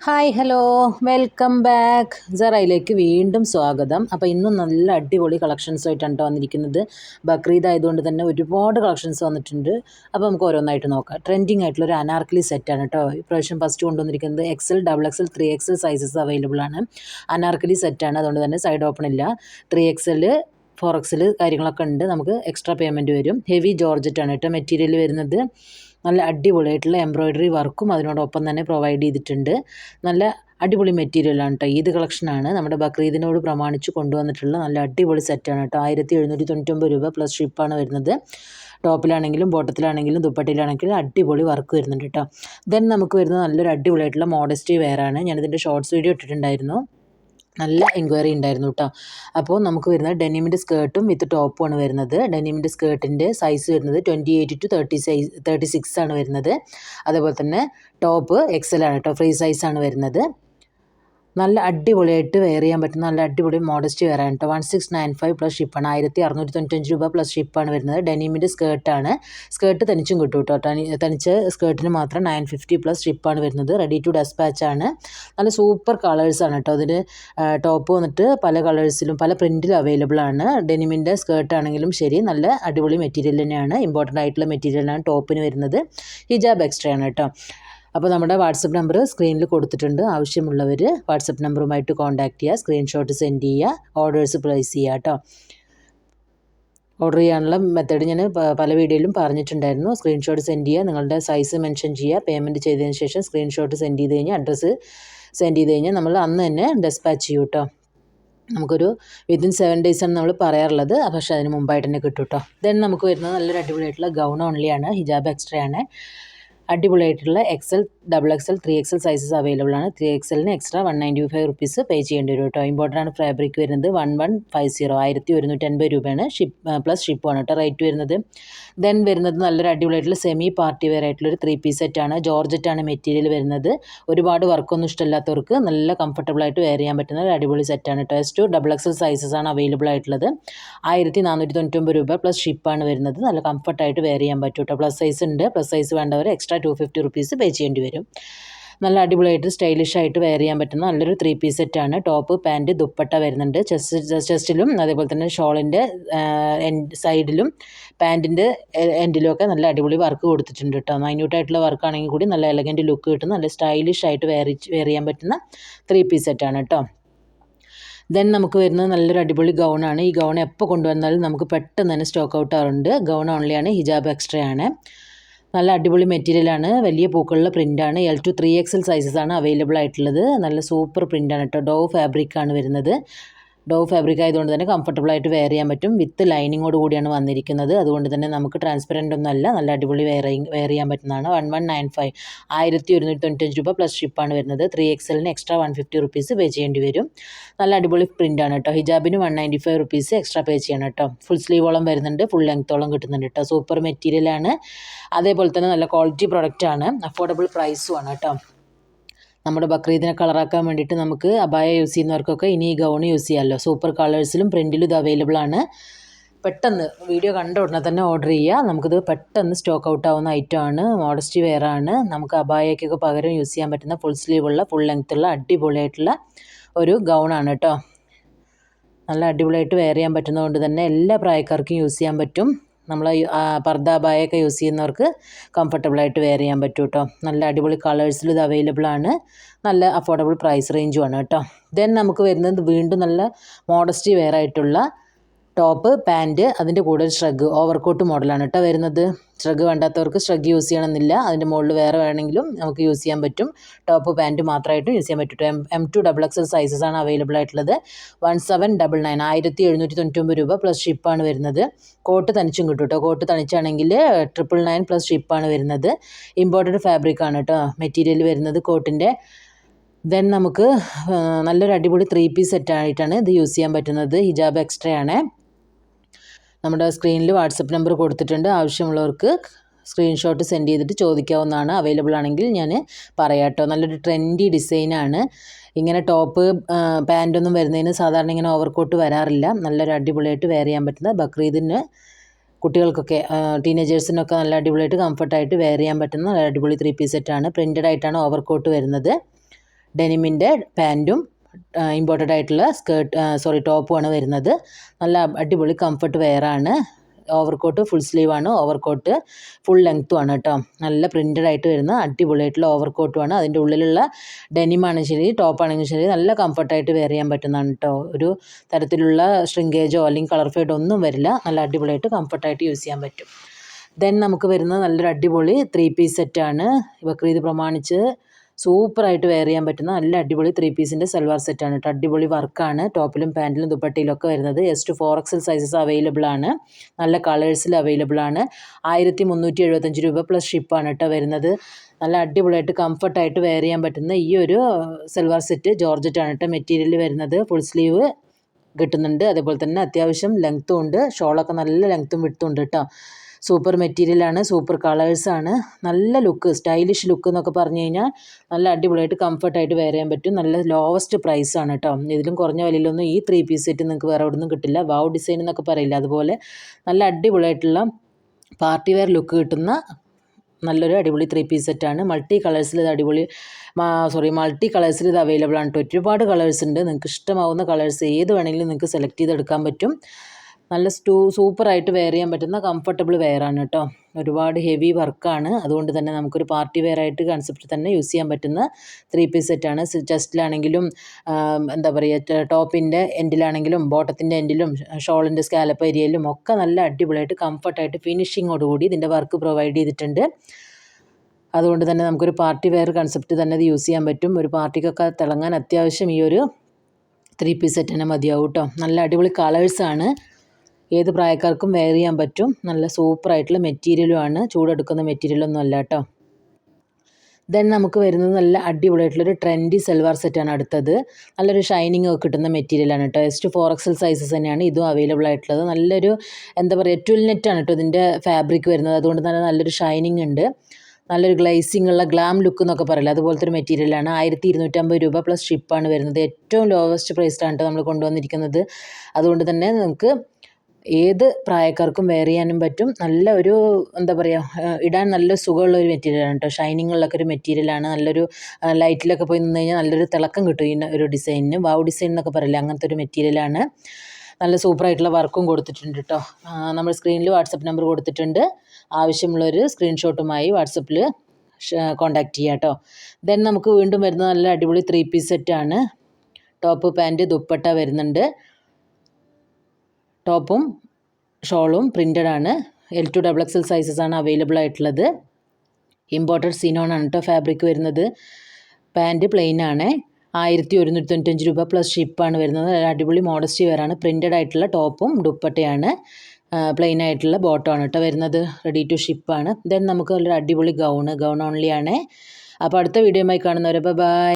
Hi hello. Welcome back. ജറയിലേക്ക് വീണ്ടും സ്വാഗതം. അപ്പോൾ ഇന്നും നല്ല അടിപൊളി കളക്ഷൻസ് ആയിട്ടാണ് വന്നിരിക്കുന്നത്. ബക്രീദ് ആയതുകൊണ്ട് തന്നെ ഒരുപാട് കളക്ഷൻസ് വന്നിട്ടുണ്ട്. അപ്പോൾ നമുക്ക് ഓരോന്നായിട്ട് നോക്കാം. ട്രെൻഡിങ് ആയിട്ടുള്ള ഒരു അനാർക്കലി സെറ്റാണ് കേട്ടോ. ഇപ്രാവശ്യം ഫസ്റ്റ് കൊണ്ടുവന്നിരിക്കുന്നത് XL double XL three XL sizes available ആണ്. അനാർക്കലി സെറ്റാണ് അതുകൊണ്ട് തന്നെ സൈഡ് ഓപ്പൺ ഇല്ല. ത്രീ എക്സൽ ഫോർ എക്സൽ കാര്യങ്ങളൊക്കെ ഉണ്ട്. നമുക്ക് എക്സ്ട്രാ പേയ്മെന്റ് വരും. ഹെവി ജോർജറ്റാണ് കേട്ടോ മെറ്റീരിയൽ വരുന്നത്. നല്ല അടിപൊളിയായിട്ടുള്ള എംബ്രോയ്ഡറി വർക്കും അതിനോടൊപ്പം തന്നെ പ്രൊവൈഡ് ചെയ്തിട്ടുണ്ട്. നല്ല അടിപൊളി മെറ്റീരിയലാണ് കേട്ടോ ഈദ് കളക്ഷനാണ് നമ്മുടെ ബക്രീദിനോട് പ്രമാണിച്ച് കൊണ്ടുവന്നിട്ടുള്ള നല്ല അടിപൊളി സെറ്റാണ് കേട്ടോ ആയിരത്തി എഴുന്നൂറ്റി രൂപ പ്ലസ് ഷിപ്പാണ് വരുന്നത്. ടോപ്പിലാണെങ്കിലും ബോട്ടത്തിലാണെങ്കിലും ദുപ്പട്ടയിലാണെങ്കിലും അടിപൊളി വർക്ക് വരുന്നുണ്ട് കേട്ടോ ദെൻ നമുക്ക് വരുന്നത് നല്ലൊരു അടിപൊളിയായിട്ടുള്ള മോഡസ്റ്റി വെയറാണ് ഞാനിതിന്റെ ഷോർട്സ് വീഡിയോ ഇട്ടിട്ടുണ്ടായിരുന്നു. നല്ല എൻക്വയറി ഉണ്ടായിരുന്നു കേട്ടോ അപ്പോൾ നമുക്ക് വരുന്നത് ഡെനിമിന്റെ സ്കേർട്ടും വിത്ത് ടോപ്പും ആണ് വരുന്നത്. ഡെനിമിന്റെ സ്കേർട്ടിന്റെ സൈസ് വരുന്നത് twenty eight to thirty size thirty six ആണ് വരുന്നത്. അതേപോലെ തന്നെ ടോപ്പ് എക്സൽ ആണ് കേട്ടോ ഫ്രീ സൈസ് ആണ് വരുന്നത്. നല്ല അടിപൊളിയായിട്ട് വെയർ ചെയ്യാൻ പറ്റുന്ന നല്ല അടിപൊളി മോഡസ്റ്റ് വെയർ ആണ് കേട്ടോ one six nine five plus ഷിപ്പാണ് ആയിരത്തി അറുന്നൂറ്റി തൊണ്ണൂറ്റഞ്ച് രൂപ പ്ലസ് ഷിപ്പാണ് വരുന്നത്. ഡെനിമിന്റെ സ്കേർട്ടാണ് സ്കേർട്ട് തനിച്ചും കിട്ടും കേട്ടോ തനി തനിച്ച് സ്കേർട്ടിന് മാത്രം നയൻ ഫിഫ്റ്റി പ്ലസ് ഷിപ്പാണ് വരുന്നത്. റെഡി ടു ഡെസ്പാച്ച് ആണ്. നല്ല സൂപ്പർ കളേഴ്സാണ് കേട്ടോ അതിന് ടോപ്പ് വന്നിട്ട് പല കളേഴ്സിലും പല പ്രിന്റിലും അവൈലബിൾ ആണ്. ഡെനിമിന്റെ സ്കേർട്ട് ആണെങ്കിലും ശരി. നല്ല അടിപൊളി മെറ്റീരിയൽ തന്നെയാണ്. ഇമ്പോർട്ടന്റ് ആയിട്ടുള്ള മെറ്റീരിയലാണ് ടോപ്പിന് വരുന്നത്. ഹിജാബ് എക്സ്ട്രാ ആണ് കേട്ടോ അപ്പോൾ നമ്മുടെ വാട്സപ്പ് നമ്പർ സ്ക്രീനിൽ കൊടുത്തിട്ടുണ്ട്. ആവശ്യമുള്ളവർ വാട്സപ്പ് നമ്പറുമായിട്ട് കോൺടാക്റ്റ് ചെയ്യുക സ്ക്രീൻഷോട്ട് സെൻഡ് ചെയ്യുക ഓർഡേഴ്സ് പ്ലേസ് ചെയ്യുക കേട്ടോ. ഓർഡർ ചെയ്യാനുള്ള മെത്തേഡ് ഞാൻ പല വീഡിയോയിലും പറഞ്ഞിട്ടുണ്ടായിരുന്നു. സ്ക്രീൻഷോട്ട് സെൻഡ് ചെയ്യുക നിങ്ങളുടെ സൈസ് മെൻഷൻ ചെയ്യുക പേയ്മെന്റ് ചെയ്തതിന് ശേഷം സ്ക്രീൻഷോട്ട് സെൻഡ് ചെയ്ത് കഴിഞ്ഞാൽ അഡ്രസ്സ് സെൻഡ് ചെയ്ത് കഴിഞ്ഞാൽ നമ്മൾ അന്ന് തന്നെ ഡെസ്പാച്ച് ചെയ്യും കേട്ടോ. നമുക്കൊരു വിത്തിൻ സെവൻ ഡേയ്സ് ആണ് നമ്മൾ പറയാറുള്ളത്. പക്ഷേ അതിന് മുമ്പായിട്ട് തന്നെ കിട്ടും കേട്ടോ. ദെൻ നമുക്ക് വരുന്നത് നല്ലൊരു അടിപൊളിയായിട്ടുള്ള ഗൗൺ ഓൺലിയാണ് ഹിജാബ് എക്സ്ട്രാ ആണ്. അടിപൊളിയായിട്ടുള്ള XL double XL three XL sizes available ആണ്. Three എക്സലിന് extra one ninety five rupees pay ചെയ്യേണ്ടി വരും കേട്ടോ ഇമ്പോർട്ടന്റ് ആണ് ഫാബ്രിക് വരുന്നത് വൺ വൺ ഫൈവ് സീറോ ആയിരത്തി ഒരുന്നൂറ്റി അൻപത് രൂപയാണ് ഷിപ്പ് പ്ലസ് ഷിപ്പാണ് കേട്ടോ റേറ്റ് വരുന്നത്. ദെൻ വരുന്നത് നല്ലൊരു അടിപൊളിയായിട്ടുള്ള സെമി പാർട്ടി വെയർ ആയിട്ടുള്ള ഒരു ത്രീ പീസ് സെറ്റാണ് ജോർജറ്റാണ് മെറ്റീരിയൽ വരുന്നത്. ഒരുപാട് വർക്കൊന്നും ഇഷ്ടമില്ലാത്തവർക്ക് നല്ല കംഫർട്ടബിൾ ആയിട്ട് വെയർ ചെയ്യാൻ പറ്റുന്ന ഒരു അടിപൊളി സെറ്റാണ് കേട്ടോ S to double XL sizes ആണ് അവൈലബിൾ ആയിട്ടുള്ളത്. ആയിരത്തി നാനൂറ്റി തൊണ്ണൂറ്റൊമ്പത് രൂപ പ്ലസ് ഷിപ്പാണ് വരുന്നത്. നല്ല കംഫർട്ടായിട്ട് വെയർ ചെയ്യാൻ പറ്റും കേട്ടോ പ്ലസ് സൈസ് ഉണ്ട്. പ്ലസ് സൈസ് വേണ്ടവർ extra two fifty rupees pay ചെയ്യേണ്ടി വരും. നല്ല അടിപൊളിയായിട്ട് സ്റ്റൈലിഷ് ആയിട്ട് വെയർ ചെയ്യാൻ പറ്റുന്ന നല്ലൊരു ത്രീ പീസ് സെറ്റാണ് ടോപ്പ് പാന്റ് ദുപ്പട്ട വരുന്നുണ്ട്. ചെസ്റ്റ് ചെസ്റ്റിലും അതേപോലെ തന്നെ ഷോളിന്റെ സൈഡിലും പാന്റിന്റെ എൻഡിലും ഒക്കെ നല്ല അടിപൊളി വർക്ക് കൊടുത്തിട്ടുണ്ട് കേട്ടോ മൈന്യൂട്ടായിട്ടുള്ള വർക്കാണെങ്കിൽ കൂടി നല്ല എലഗന്റ് ലുക്ക് കിട്ടുന്ന നല്ല സ്റ്റൈലിഷ് ആയിട്ട് വെയർ വെയർ ചെയ്യാൻ പറ്റുന്ന ത്രീ പീസ് സെറ്റാണ് കേട്ടോ ദെൻ നമുക്ക് വരുന്നത് നല്ലൊരു അടിപൊളി ഗൗണാണ് ഈ ഗൗൺ എപ്പോൾ കൊണ്ടുവന്നാലും നമുക്ക് പെട്ടെന്ന് തന്നെ സ്റ്റോക്ക് ഔട്ട് ആവാറുണ്ട്. ഗൗൺ ഓൺലി ആണ്. ഹിജാബ് എക്സ്ട്രാ ആണ്. നല്ല അടിപൊളി മെറ്റീരിയലാണ് വലിയ പൂക്കളുള്ള പ്രിന്റാണ് എൽ ടു ത്രീ എക്സൽ ആണ് അവൈലബിൾ ആയിട്ടുള്ളത്. നല്ല സൂപ്പർ പ്രിന്റാണ് കേട്ടോ ഡോ ഫാബ്രിക്കാണ് വരുന്നത്. ഡോ ഫാബ്രിക് ആയതുകൊണ്ട് തന്നെ കംഫർട്ടബിൾ ആയിട്ട് വെയർ ചെയ്യാൻ പറ്റും. വിത്ത് ലൈനിങ്ങോട് കൂടിയാണ് വന്നിരിക്കുന്നത്. അതുകൊണ്ട് തന്നെ നമുക്ക് ട്രാൻസ്പെറന്റ് ഒന്നും അല്ല. നല്ല അടിപൊളി വെയർ വെയർ ചെയ്യാൻ പറ്റുന്നതാണ്. വൺ വൺ നയൻ ഫൈവ് ആയിരത്തി ഒരുന്നൂറ്റി തൊണ്ണൂറ്റഞ്ച് രൂപ പ്ലസ് ഷിപ്പാണ് വരുന്നത് three എക്സലിന് extra one fifty rupees pay ചെയ്യേണ്ടി വരും. നല്ല അടിപൊളി പ്രിന്റാണ് കേട്ടോ ഹിജാബിന് one ninety five rupees extra pay ചെയ്യണം കേട്ടോ ഫുൾ സ്ലീവോളം വരുന്നുണ്ട്. ഫുൾ ലെങ്ത്തോളം കിട്ടുന്നുണ്ട് കേട്ടോ സൂപ്പർ മെറ്റീരിയലാണ് അതേപോലെ തന്നെ നല്ല ക്വാളിറ്റി പ്രൊഡക്റ്റാണ് അഫോർഡബിൾ പ്രൈസുമാണ് കേട്ടോ നമ്മുടെ ബക്രീദിനെ കളറാക്കാൻ വേണ്ടിയിട്ട് നമുക്ക് അബായ യൂസ് ചെയ്യുന്നവർക്കൊക്കെ ഇനി ഈ ഗൗൺ യൂസ് ചെയ്യാമല്ലോ. സൂപ്പർ കളേഴ്സിലും പ്രിന്റിലും ഇത് അവൈലബിൾ ആണ്. പെട്ടെന്ന് വീഡിയോ കണ്ട ഉടനെ തന്നെ ഓർഡർ ചെയ്യുക. നമുക്കിത് പെട്ടെന്ന് സ്റ്റോക്ക് ഔട്ട് ആവുന്ന ഐറ്റം ആണ്. മോഡസ്റ്റി വെയർ ആണ്. നമുക്ക് അബായക്കൊക്കെ പകരം യൂസ് ചെയ്യാൻ പറ്റുന്ന ഫുൾ സ്ലീവുള്ള ഫുൾ ലെങ്ത്തുള്ള അടിപൊളിയായിട്ടുള്ള ഒരു ഗൗണാണ് കേട്ടോ. നല്ല അടിപൊളിയായിട്ട് വെയർ ചെയ്യാൻ പറ്റുന്നതുകൊണ്ട് തന്നെ എല്ലാ പ്രായക്കാർക്കും യൂസ് ചെയ്യാൻ പറ്റും. നമ്മൾ പർദ്ദ ബായൊക്കെ യൂസ് ചെയ്യുന്നവർക്ക് കംഫർട്ടബിളായിട്ട് വെയർ ചെയ്യാൻ പറ്റും കേട്ടോ നല്ല അടിപൊളി കളേഴ്സിൽ ഇത് അവൈലബിൾ ആണ്. നല്ല അഫോർഡബിൾ പ്രൈസ് റേഞ്ചുമാണ് കേട്ടോ. ദെൻ നമുക്ക് വരുന്നത് വീണ്ടും നല്ല മോഡസ്റ്റി വെയർ ആയിട്ടുള്ള ടോപ്പ് പാന്റ് അതിന്റെ കൂടെ ഒരു ഷ്രഗ് ഓവർകോട്ട് മോഡലാണ് കേട്ടോ വരുന്നത്. ഷ്രഗ് വേണ്ടാത്തവർക്ക് ഷ്രഗ് യൂസ് ചെയ്യണമെന്നില്ല. അതിന്റെ മുകളിൽ വേറെ വേണമെങ്കിലും നമുക്ക് യൂസ് ചെയ്യാൻ പറ്റും. ടോപ്പ് പാന്റ് മാത്രമായിട്ടും യൂസ് ചെയ്യാൻ പറ്റും. M M to double XL sizes ആണ് അവൈലബിൾ ആയിട്ടുള്ളത്. വൺ സെവൻ ഡബിൾ നയൻ ആയിരത്തി എഴുന്നൂറ്റി തൊണ്ണൂറ്റൊമ്പത് രൂപ പ്ലസ് ഷിപ്പാണ് വരുന്നത്. കോട്ട് തനിച്ചും കിട്ടും കേട്ടോ. കോട്ട് തനിച്ചാണെങ്കിൽ ട്രിപ്പിൾ നയൻ പ്ലസ് ഷിപ്പാണ് വരുന്നത്. ഇമ്പോർട്ടഡ് ഫാബ്രിക് ആണ് കേട്ടോ മെറ്റീരിയൽ വരുന്നത് കോട്ടിന്റെ ദെൻ നമുക്ക് നല്ലൊരു അടിപൊളി ത്രീ പീസ് സെറ്റ് ആയിട്ടാണ് ഇത് യൂസ് ചെയ്യാൻ പറ്റുന്നത്. ഹിജാബ് എക്സ്ട്രാ ആണ്. നമ്മുടെ സ്ക്രീനിൽ വാട്സപ്പ് നമ്പർ കൊടുത്തിട്ടുണ്ട്. ആവശ്യമുള്ളവർക്ക് സ്ക്രീൻഷോട്ട് സെൻഡ് ചെയ്തിട്ട് ചോദിക്കാവുന്നതാണ്. അവൈലബിൾ ആണെങ്കിൽ ഞാൻ പറയാട്ടോ നല്ലൊരു ട്രെൻഡി ഡിസൈനാണ് ഇങ്ങനെ ടോപ്പ് പാന്റൊന്നും വരുന്നതിന് സാധാരണ ഇങ്ങനെ ഓവർകോട്ട് വരാറില്ല. നല്ലൊരു അടിപൊളിയായിട്ട് വെയർ ചെയ്യാൻ പറ്റുന്ന ബക്രീദിന് കുട്ടികൾക്കൊക്കെ ടീനേജേഴ്സിനൊക്കെ നല്ല അടിപൊളിയായിട്ട് കംഫർട്ടായിട്ട് വെയർ ചെയ്യാൻ പറ്റുന്ന നല്ല അടിപൊളി ത്രീ പീസ് സെറ്റാണ് പ്രിന്റഡ് ആയിട്ടാണ് ഓവർകോട്ട് വരുന്നത്. ഡെനിമിന്റെ പാന്റും ഇമ്പോർട്ടഡ് ആയിട്ടുള്ള സ്കേർട്ട് സോറി ടോപ്പുമാണ് വരുന്നത്. നല്ല അടിപൊളി കംഫർട്ട് വെയറാണ് ഓവർകോട്ട് ഫുൾ സ്ലീവാണ് ഓവർകോട്ട് ഫുൾ ലെങ്ത്തും ആണ് കേട്ടോ. നല്ല പ്രിന്റഡ് ആയിട്ട് വരുന്ന അടിപൊളിയായിട്ടുള്ള ഓവർകോട്ടുമാണ് അതിന്റെ ഉള്ളിലുള്ള ഡെനിമാണെങ്കിൽ ശരി ടോപ്പാണെങ്കിലും ശരി നല്ല കംഫർട്ടായിട്ട് വെയർ ചെയ്യാൻ പറ്റുന്നതാണ് കേട്ടോ. ഒരു തരത്തിലുള്ള ഷ്രിങ്കേജോ അല്ലെങ്കിൽ കളർ ഫെയ്ഡോ ഒന്നും വരില്ല. നല്ല അടിപൊളിയായിട്ട് കംഫർട്ടായിട്ട് യൂസ് ചെയ്യാൻ പറ്റും. ദെൻ നമുക്ക് വരുന്നത് നല്ലൊരു അടിപൊളി ത്രീ പീസ് സെറ്റാണ് ബക്രീദ് പ്രമാണിച്ച് സൂപ്പറായിട്ട് വെയർ ചെയ്യാൻ പറ്റുന്ന നല്ല അടിപൊളി ത്രീ പീസിന്റെ സൽവാർ സെറ്റാണ് കേട്ടോ അടിപൊളി വർക്കാണ് ടോപ്പിലും പാന്റിലും ദുപ്പട്ടിയിലും ഒക്കെ വരുന്നത്. S to four XL sizes available ആണ്. നല്ല കളേഴ്സിൽ അവൈലബിൾ ആണ്. ആയിരത്തി മുന്നൂറ്റി എഴുപത്തഞ്ച് രൂപ പ്ലസ് ഷിപ്പാണ് കേട്ടോ വരുന്നത്. നല്ല അടിപൊളിയായിട്ട് കംഫർട്ടായിട്ട് വെയർ ചെയ്യാൻ പറ്റുന്ന ഈ ഒരു സൽവാർ സെറ്റ് ജോർജറ്റാണ് കേട്ടോ മെറ്റീരിയൽ വരുന്നത്. ഫുൾ സ്ലീവ് കിട്ടുന്നുണ്ട്. അതേപോലെ തന്നെ അത്യാവശ്യം ലെങ്ത്തും ഉണ്ട്. ഷോളൊക്കെ നല്ല ലെങ്ത്തും വിടുത്തും ഉണ്ട് കേട്ടോ സൂപ്പർ മെറ്റീരിയലാണ് സൂപ്പർ കളേഴ്സാണ്. നല്ല ലുക്ക് സ്റ്റൈലിഷ് ലുക്ക് എന്നൊക്കെ പറഞ്ഞു കഴിഞ്ഞാൽ നല്ല അടിപൊളിയായിട്ട് കംഫർട്ടായിട്ട് വെയർ ചെയ്യാൻ പറ്റും. നല്ല ലോവസ്റ്റ് പ്രൈസാണ് കേട്ടോ ഇതിലും കുറഞ്ഞ വിലയിലൊന്നും ഈ ത്രീ പീസ് സെറ്റ് നിങ്ങൾക്ക് വേറെ എവിടെ നിന്നും കിട്ടില്ല. വാവ് ഡിസൈൻ എന്നൊക്കെ പറയില്ല? അതുപോലെ നല്ല അടിപൊളിയായിട്ടുള്ള പാർട്ടി വെയർ ലുക്ക് കിട്ടുന്ന നല്ലൊരു അടിപൊളി ത്രീ പീസ് സെറ്റാണ് മൾട്ടി കളേഴ്സിൽ ഇത് അടിപൊളി സോറി മൾട്ടി കളേഴ്സിൽ ഇത് അവൈലബിൾ ആണ് ഒരുപാട് കളേഴ്സ് ഉണ്ട്. നിങ്ങൾക്ക് ഇഷ്ടമാവുന്ന കളേഴ്സ് ഏത് വേണമെങ്കിലും നിങ്ങൾക്ക് സെലക്ട് ചെയ്തെടുക്കാൻ പറ്റും. നല്ല സ്റ്റൂ സൂപ്പറായിട്ട് വെയർ ചെയ്യാൻ പറ്റുന്ന കംഫർട്ടബിൾ വെയറാണ് കേട്ടോ ഒരുപാട് ഹെവി വർക്കാണ് അതുകൊണ്ട് തന്നെ നമുക്കൊരു പാർട്ടി വെയർ ആയിട്ട് കൺസെപ്റ്റ് തന്നെ യൂസ് ചെയ്യാൻ പറ്റുന്ന ത്രീ പീസ് സെറ്റാണ് ചെസ്റ്റിലാണെങ്കിലും എന്താ പറയുക ടോപ്പിന്റെ എൻഡിലാണെങ്കിലും ബോട്ടത്തിന്റെ എൻഡിലും ഷോളിന്റെ സ്കാലപ്പ് ഏരിയയിലും ഒക്കെ നല്ല അടിപൊളിയായിട്ട് കംഫർട്ടായിട്ട് ഫിനിഷിങ്ങോടുകൂടി ഇതിന്റെ വർക്ക് പ്രൊവൈഡ് ചെയ്തിട്ടുണ്ട്. അതുകൊണ്ട് തന്നെ നമുക്കൊരു പാർട്ടി വെയർ കൺസെപ്റ്റ് തന്നെ ഇത് യൂസ് ചെയ്യാൻ പറ്റും. ഒരു പാർട്ടിക്കൊക്കെ തിളങ്ങാൻ അത്യാവശ്യം ഈ ഒരു ത്രീ പീസ് സെറ്റ് തന്നെ മതിയാവും കേട്ടോ നല്ല അടിപൊളി കളേഴ്സാണ് ഏത് പ്രായക്കാർക്കും വെയർ ചെയ്യാൻ പറ്റും. നല്ല സൂപ്പറായിട്ടുള്ള മെറ്റീരിയലുമാണ് ചൂടെടുക്കുന്ന മെറ്റീരിയലൊന്നും അല്ല കേട്ടോ ദെൻ നമുക്ക് വരുന്നത് നല്ല അടിപൊളിയായിട്ടുള്ളൊരു ട്രെൻഡി സെൽവാർ സെറ്റാണ് അടുത്തത്. നല്ലൊരു ഷൈനിങ് ഒക്കെ കിട്ടുന്ന മെറ്റീരിയലാണ് കേട്ടോ എസ്റ്റ് ഫോർ എക്സൽ സൈസസ് തന്നെയാണ്. ഇതും അവൈലബിൾ ആയിട്ടുള്ളത്. നല്ലൊരു എന്താ പറയുക ട്വൽനെറ്റാണ് കേട്ടോ ഇതിന്റെ ഫാബ്രിക് വരുന്നത്. അതുകൊണ്ട് തന്നെ നല്ലൊരു ഷൈനിങ് ഉണ്ട്. നല്ലൊരു ഗ്ലേസിംഗ് ഉള്ള ഗ്ലാം ലുക്ക് എന്നൊക്കെ പറയില്ല? അതുപോലത്തെ ഒരു മെറ്റീരിയലാണ് ആയിരത്തി ഇരുന്നൂറ്റമ്പത് രൂപ പ്ലസ് ഷിപ്പാണ് വരുന്നത്. ഏറ്റവും ലോവസ്റ്റ് പ്രൈസിലാണ് നമ്മൾ കൊണ്ടുവന്നിരിക്കുന്നത്. അതുകൊണ്ട് തന്നെ നമുക്ക് ഏത് പ്രായക്കാർക്കും വെയർ ചെയ്യാനും പറ്റും. നല്ല ഒരു എന്താ പറയുക ഇടാൻ നല്ല സുഖമുള്ള ഒരു മെറ്റീരിയലാണ് കേട്ടോ ഷൈനിങ്ങുള്ളൊക്കെ ഒരു മെറ്റീരിയലാണ് നല്ലൊരു ലൈറ്റിലൊക്കെ പോയി നിന്ന് കഴിഞ്ഞാൽ നല്ലൊരു തിളക്കം കിട്ടും ഈ ഒരു ഡിസൈനിന് വാവ് ഡിസൈൻ എന്നൊക്കെ പറയില്ല അങ്ങനത്തെ ഒരു മെറ്റീരിയലാണ് നല്ല സൂപ്പറായിട്ടുള്ള വർക്കും കൊടുത്തിട്ടുണ്ട് കേട്ടോ നമ്മൾ സ്ക്രീനിൽ വാട്സപ്പ് നമ്പർ കൊടുത്തിട്ടുണ്ട്. ആവശ്യമുള്ളൊരു സ്ക്രീൻഷോട്ടുമായി വാട്സപ്പിൽ കോൺടാക്റ്റ് ചെയ്യാം കേട്ടോ ദെൻ നമുക്ക് വീണ്ടും വരുന്ന നല്ല അടിപൊളി ത്രീ പീസ് സെറ്റാണ് ടോപ്പ് പാന്റ് ദുപ്പട്ട വരുന്നുണ്ട്. ടോപ്പും ഷോളും പ്രിന്റഡ് ആണ്. L to double XL sizes ആണ് അവൈലബിൾ ആയിട്ടുള്ളത്. ഇമ്പോർട്ടഡ് സീനോൺ ആണ് കേട്ടോ ഫാബ്രിക് വരുന്നത്. പാന്റ് പ്ലെയിൻ ആണ്. ആയിരത്തി ഒരുന്നൂറ്റി തൊണ്ണൂറ്റഞ്ച് രൂപ പ്ലസ് ഷിപ്പാണ് വരുന്നത് അടിപൊളി മോഡസ്റ്റി വേറാണ് പ്രിന്റഡ് ആയിട്ടുള്ള ടോപ്പും ദുപ്പട്ടയാണ്. പ്ലെയിൻ ആയിട്ടുള്ള ബോട്ടമാണ് കേട്ടോ വരുന്നത്. റെഡി ടു ഷിപ്പാണ് ദെൻ നമുക്ക് നല്ലൊരു അടിപൊളി ഗൗൺ ഗൗൺ ഓൺലി ആണ്. അപ്പോൾ അടുത്ത വീഡിയോ ആയി കാണുന്നവരെ ബൈ